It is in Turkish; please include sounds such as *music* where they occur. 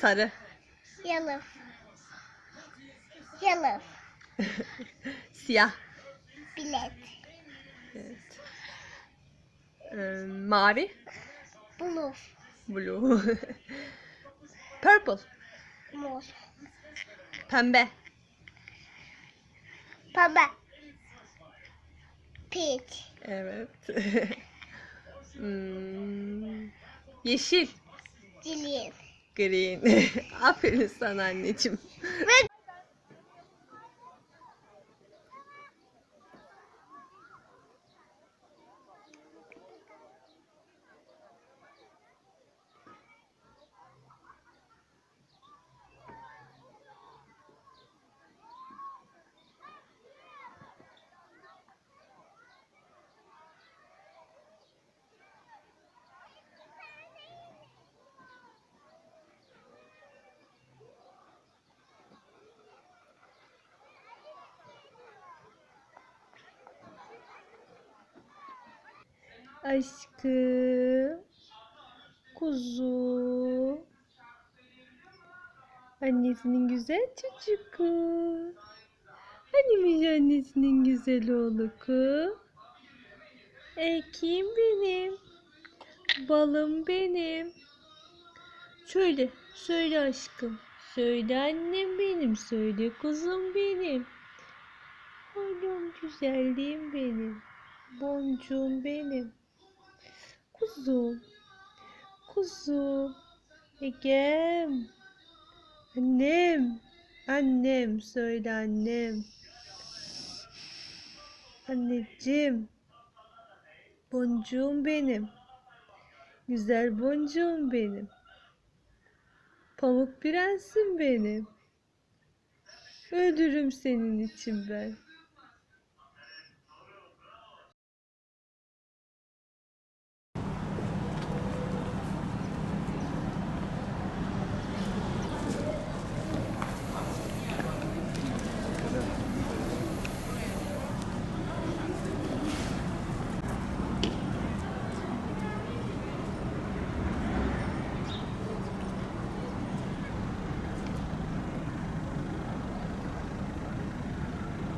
Sarı. Yellow. Yellow. *laughs* Siyah. Bilet. Evet. Ee, mavi. Blue. Blue. *laughs* Purple. Mor. Pembe. Baba. Peach. Evet. *laughs* Hmm, Yeşil. Jillian. Green. *laughs* Aferin sana anneciğim. Ve Aşkım. Kuzu. Annesinin güzel çocuğu. Hanimiş annesinin güzel oğlu? Ekim benim. Balım benim. Söyle, söyle aşkım. Söyle annem benim, söyle kuzum benim. Oğlum güzelliğim benim. Boncuğum benim. Kuzum. Kuzum. Egem. Annem. Annem. Söyle annem. Anneciğim. Boncuğum benim. Güzel boncuğum benim. Pamuk prensim benim. Ölürüm senin için ben.